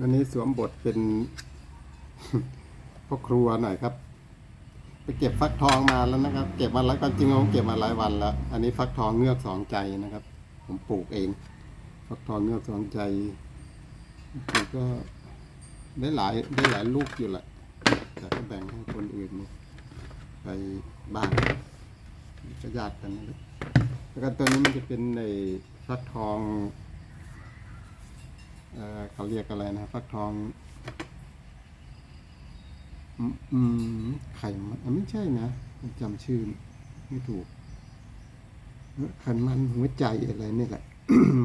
วันนี้สวมบทเป็นพ่อครัวหน่อยครับ ไปเก็บฟักทองมาแล้วนะครับ เก็บมาแล้วก็จริงๆผมเก็บมาหลายวันแล้ว อันนี้ฟักทองเงือกสองใจนะครับ ผมปลูกเอง ฟักทองเงือกสองใจก็ได้หลายได้หลายลูกอยู่แหละแต่ก็แบ่งให้คนอื่นไปบ้างก็ญาติกันนะแล้วก็ตัวนี้มันจะเป็นในฟักทอง เขาเรียกอะไรนะฟักทองอืมไข่มันไม่ใช่นะจำชื่อไม่ถูกเอ่อไขมันหัวใจอะไรนี่แหละ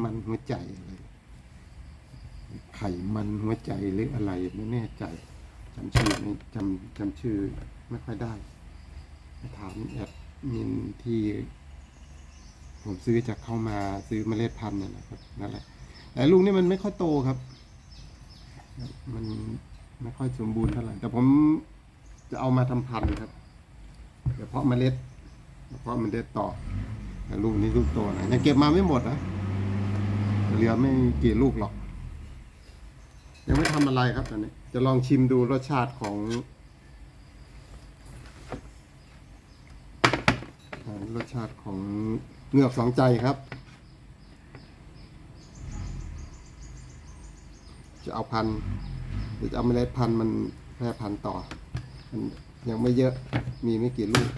มันหัวใจอะไร ไข่มันหัวใจหรืออะไรไม่แน่ใจจำชื่อไม่จำจำชื่อไม่ค่อยได้ถามแอดมินที่ ผมซื้อจากเข้ามาซื้อเมล็ดพันธุ์เนี่ยนะครับนั่นแหละ แต่ลูกนี่มันไม่ค่อยโตครับ มันไม่ค่อยสมบูรณ์เท่าไหร่แต่ผมจะเอามาทำพันธุ์ครับเดี๋ยวเพาะเมล็ดเพาะเมล็ดต่อแต่ลูกนี้ลูกโตนะยังเก็บมาไม่หมดนะเหลือไม่กี่ลูกหรอก ยังไม่ทำอะไรครับตอนนี้ จะลองชิมดูรสชาติของรสชาติของเงือกสองใจครับ จะเอาพันธุ์หรือจะเอาเมล็ดพันธุ์มันแพร่พันธุ์ต่อ มันยังไม่เยอะมีไม่กี่ลูก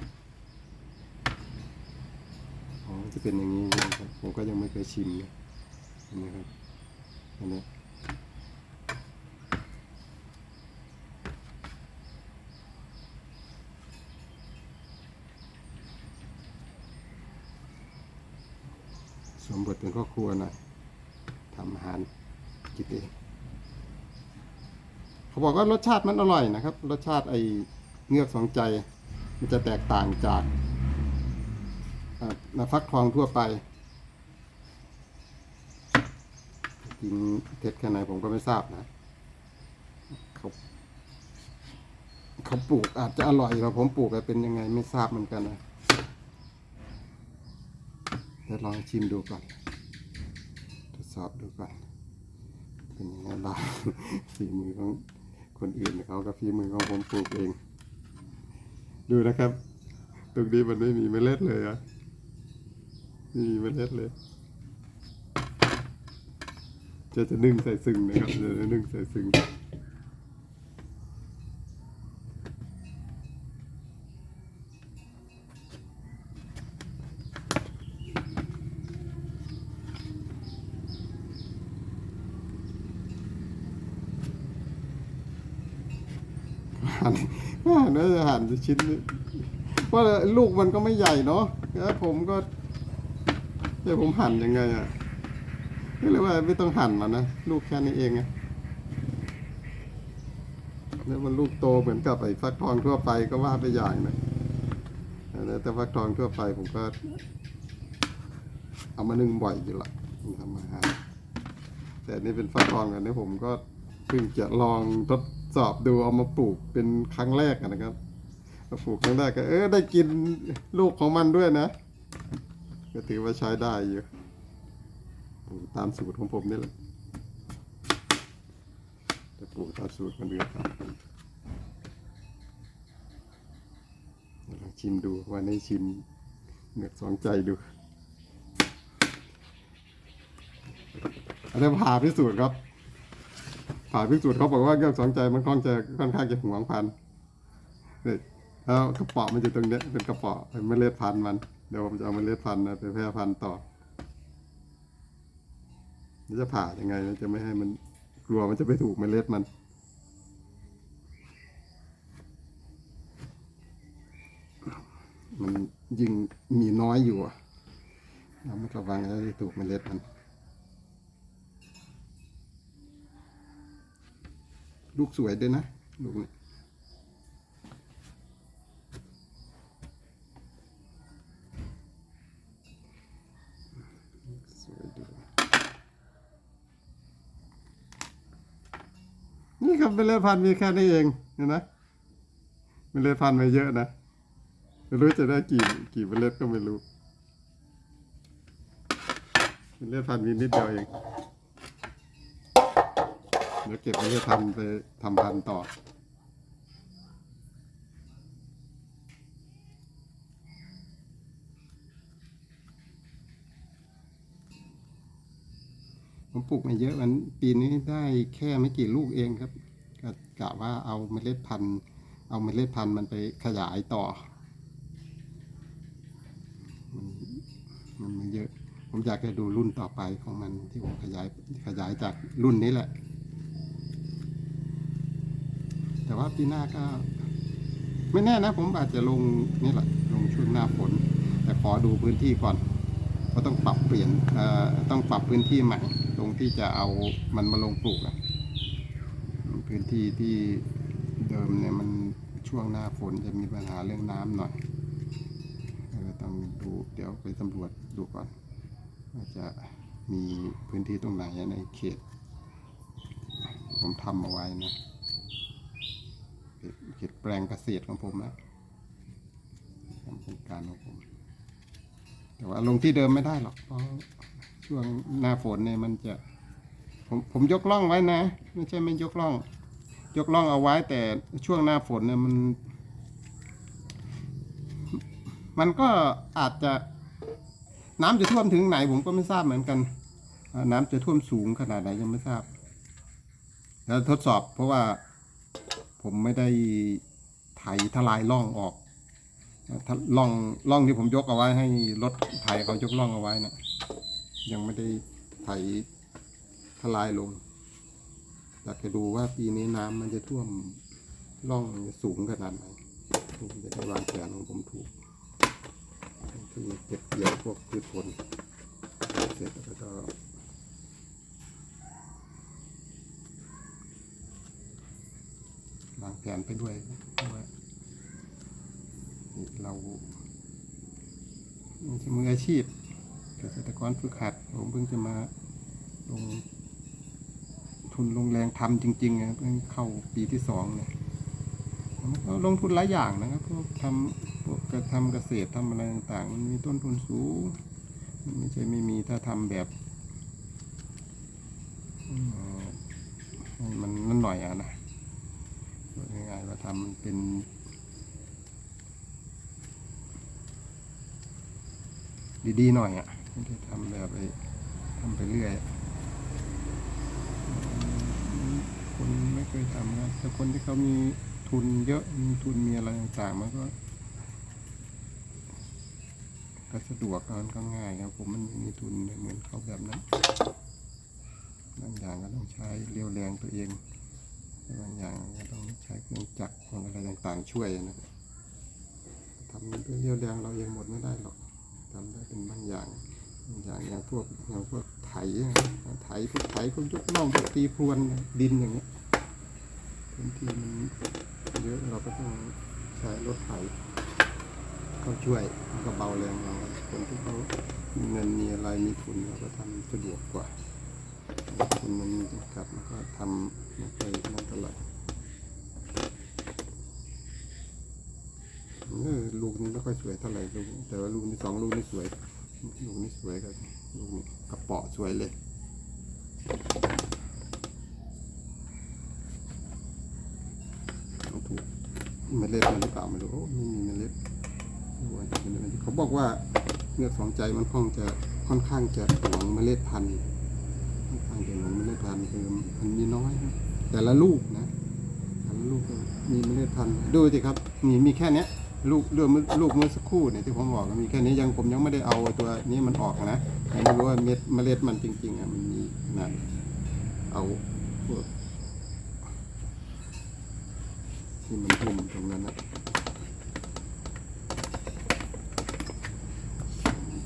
อ๋อจะเป็นอย่างนี้นะครับผมก็ยังไม่เคยชิมนะเห็นะครับอันนี้สมบทเป็นครอบครัวหน่อยทำอาหารกินเอง เขาบอกว่ารสชาติมันอร่อยนะครับ รสชาติไอเงือกสองใจ มันจะแตกต่างจากฟักทองทั่วไปจริงเท็จแค่ไหนผมก็ไม่ทราบนะเขาเขาปลูกอาจจะอร่อยแต่ผมปลูกไปเป็นยังไงไม่ทราบเหมือนกันนะเดี๋ยวลองชิมดูก่อนทดสอบดูก่อนเป็นยังไงบ้างฝีมือของ คนอื่นเขากับฝีมือของผมปลูกเอง ดูนะครับ ตรงนี้มันไม่มีเมล็ดเลยอะไม่มีเมล็ดเลย จะจะนึ่งใส่ซึ่งนะครับจะนึ่งใส่ซึ่ง หั่นหั่นแล้วจะหั่นชิ้นนี้ว่าลูกมันก็ไม่ใหญ่เนาะแล้วผมก็เดี๋ยวผมหั่นยังไงอะก็เลยว่าไม่ต้องหั่นมันนะลูกแค่นี้เองอะแล้วมันลูกโตเหมือนกับไอ้ฟักทองทั่วไปก็ว่าไปอย่างนะแต่ฟักทองทั่วไปผมก็ เอามานึ่งบ่อยอยู่ละทำอาหารแต่นี่เป็นฟักทองอันนี้ผมก็เพิ่งจะลองทด สอบดูเอามาปลูกเป็นครั้งแรกนะครับมาปลูกครั้งแรกก็เออได้กินลูกของมันด้วยนะ ก็ถือว่าใช้ได้อยู่ปลูกตามสูตรของผมนี่แหละจะปลูกตามสูตรคนอื่นครับเดียวลองชิมดูวันนี้ชิมเหงือกสองใจดูอันนี้ผ่าพิสูจน์ครับ ผ่าพิสูจน์เขาบอกว่าเหงือกสองใจมันค่อนจะค่อนข้างจะหวงพันนี่แล้วกระป๋อมันจะตรงเนี้ยเป็นกระป๋อเป็นเมล็ดพันธุ์มัน เดี๋ยวผมจะเอาเมล็ดพันธุ์นะไปแพร่พันธุ์ต่อจะผ่ายังไงนะจะไม่ให้มันกลัวมันจะไปถูกเมล็ดมันมันยิงมีน้อยอยู่อะเราไม่ระวังแล้วจะถูกเมล็ดมัน ลูกสวยด้วยนะ ลูกนี้สวยด้วยนี่ครับเมล็ดพันธุ์มีแค่นี้เองเห็นไหมเมล็ดพันธุ์ไม่เยอะนะไม่รู้จะได้กี่กี่เมล็ดก็ไม่รู้เมล็ดพันธุ์มีนิดเดียวเอง แล้วเก็บไว้จะทำไปทำพันธุ์ต่อ ผมปลูกมาเยอะมันปีนี้ได้แค่ไม่กี่ลูกเองครับก็กะว่าเอาเมล็ดพันธุ์ เอาเมล็ดพันธุ์มันไปขยายต่อ มันมันมันเยอะผมอยากจะดูรุ่นต่อไปของมันที่ผมขยายขยายจากรุ่นนี้แหละ แต่ว่าปีหน้าก็ ไม่แน่นะ ผมอาจจะลงนี่แหละลงช่วงหน้าฝน แต่ขอดูพื้นที่ก่อนก็ต้องปรับเปลี่ยนต้องปรับพื้นที่ใหม่ ตรงที่จะเอามันมาลงปลูกอะพื้นที่ที่เดิมเนี่ยมันช่วงหน้าฝนจะมีปัญหาเรื่องน้ำหน่อยก็ต้องดูเดี๋ยวไปสำรวจดูก่อนว่าจะมีพื้นที่ตรงไหนในเขต ผมทำเอาไว้นะ เขตเขตแปลงเกษตรของผมนะทำโครงการของผม แต่ว่าลงที่เดิมไม่ได้หรอกเพราะช่วงหน้าฝนเนี่ยมันจะผมผมยกล่องไว้นะ ไม่ใช่ไม่ยกล่อง ยกล่องเอาไว้แต่ช่วงหน้าฝนเนี่ยมัน มันก็อาจจะน้ำจะท่วมถึงไหนผมก็ไม่ทราบเหมือนกัน น้ำจะท่วมสูงขนาดไหนยังไม่ทราบแล้วทดสอบเพราะว่า ผมไม่ได้ไถทลายร่องออกร่องร่องที่ผมยกเอาไว้ให้รถไถเขายกร่องเอาไว้นะยังไม่ได้ไถทลายลงอยากจะดูว่าปีนี้น้ำมันจะท่วมร่องมันจะสูงขนาดไหนผมจะได้วางแผนของผมถูกคือเก็บเกี่ยวพวกพืชผลเสร็จแล้วก็ วาง แผนไปด้วยเราะว่าเราไม่ใช่มืออาชีพเกษตรกรฝึกหัด ผมเพิ่งจะมาลงทุนลงแรงทำจริงๆนะเพิ่งเข้าปีที่สองเนี่ยผมก็ลงทุนหลายอย่างนะครับพวกทำพวกกระทำเกษตรทำอะไรต่างๆ มันมีต้นทุนสูงมันไม่ใช่ไม่มีถ้าทำแบบมันนั่นหน่อยอะนะ ง่ายๆว่าทำมันเป็น ดีๆหน่อยอะไม่ได้ทำแบบไปทำไปเรื่อยคนไม่เคยทำนะแต่คนที่เขามีทุนเยอะมีทุนมีอะไรต่างๆมันก็ก็สะดวกมันก็ง่ายครับผมมันมีทุนเหมือนเขาแบบนั้นบางอย่างก็ต้องใช้เรียวแรงตัวเองบางอย่างก็ต้องใช้เครื่อง อะไรต่างๆ ช่วยนะครับทำด้วยเรี่ยวแรงเราเองหมดไม่ได้หรอกทำได้เป็นบางอย่างอย่างอย่างพวกอย่างพวกไถไถพวกไถพวกยกน่องพวกตีพรวนดินอย่างเงี้ยพื้นที่มันเยอะเราก็ต้องใช้รถไถเข้าช่วยมันก็เบาแรงเราคนที่เขามีเงินมีอะไรมีทุนเราก็ทำสะดวกกว่าคนมันมีจำกัดมันก็ทำไม่ไปนั่นตลอด เออลูกนี้ไม่ค่อยสวยเท่าไหร่ลูกแต่ว่าลูกนี้สองลูกนี้สวย ลูกนี้สวยกับลูกนี้กระเปาะสวยเลยถูกเมล็ดมันหรือเปล่าไม่รู้ไม่มีเมล็ดเป็นเมล็ดเขาบอกว่าเงือกสองใจมันค่อนจะค่อนข้างจะหวงเมล็ดพันธุ์ค่อนข้างจะหนุนเมล็ดพันธุ์คือมันมีน้อยนะแต่ละลูกนะแต่ละลูกมีเมล็ดพันธุ์ดูสิครับมีมีแค่เนี้ย ลูกเรื่องลูกเมื่อสักครู่เนี่ยที่ผมบอกมีแค่นี้ยังผมยังไม่ได้เอาตัวนี้มันออกนะยังไม่รู้ว่าเม็ดเมล็ดมันจริงๆอะมันมีขนาดเอาพวกที่มันทุ่มตรงนั้นนะ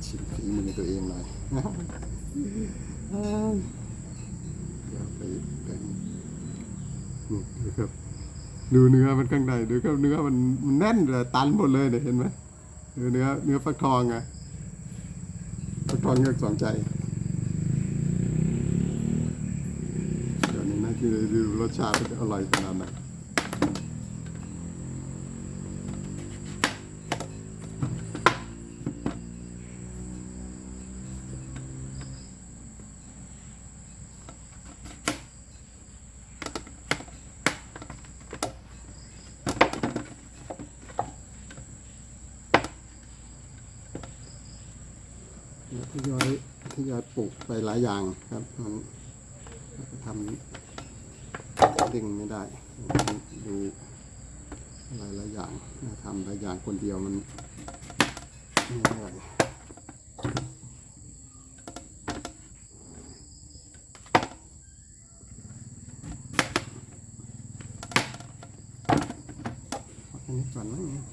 ชิมฝีมือตัวเองหน่อยอย่าไปแบ่งนี่ครับ ดูเนื้อมันข้างในดูก็เนื้อมันมันแน่นเลยตันหมดเลยเนี่ยเห็นไหมดูเนื้อเนื้อฟักทองไงฟักทองเงือกสองใจเดี๋ยวนี้นะที่ดูรสชาติมันจะอร่อยขนาดไหน ทยอยปลูกไปหลายอย่างครับมันทำดึงไม่ได้ดูหลายหลายอย่างทำหลายอย่างคนเดียวมันไม่ได้อันนี้ก่อนนะเนี่ย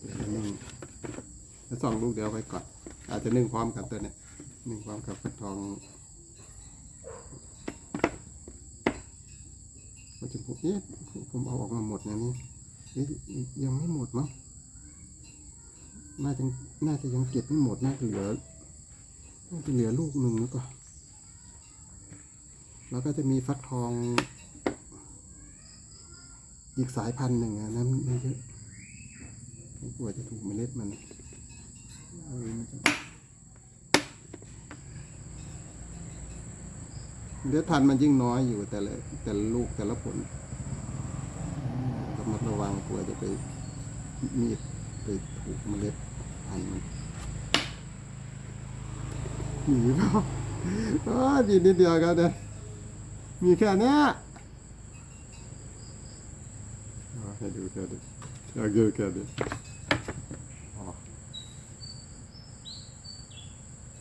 เดี๋ยวนึ่งแล้ว สองลูกเดียวไว้ก่อน อาจจะนึ่งพร้อมกับตัวเนี่ยนึ่งพร้อมกับกระทองก็จะผมเอ๊ะผมเอาออกมาหมดนะนี่เอ๊ะยังไม่หมดมั้งน่าจะน่าจะยังเก็บไม่หมดน่าจะเหลือน่าจะเหลือลูกหนึ่งแล้วก็แล้วก็จะมีฟักทองอีกสายพันธุ์หนึ่งอะนั้นไม่เยอะกลัวจะถูกเมล็ดมัน เออมันจะเมล็ดพันมันยิ่งน้อยอยู่แต่ละแต่ละลูกแต่ละผลระมัดระวังกลัวจะไปมีดไปถูกเมล็ดพันมันหนีเปล่าอ้าดีนิดเดียวกันเลยมีแค่นี้เอาให้ดูแค่นี้อยากดูแค่นี้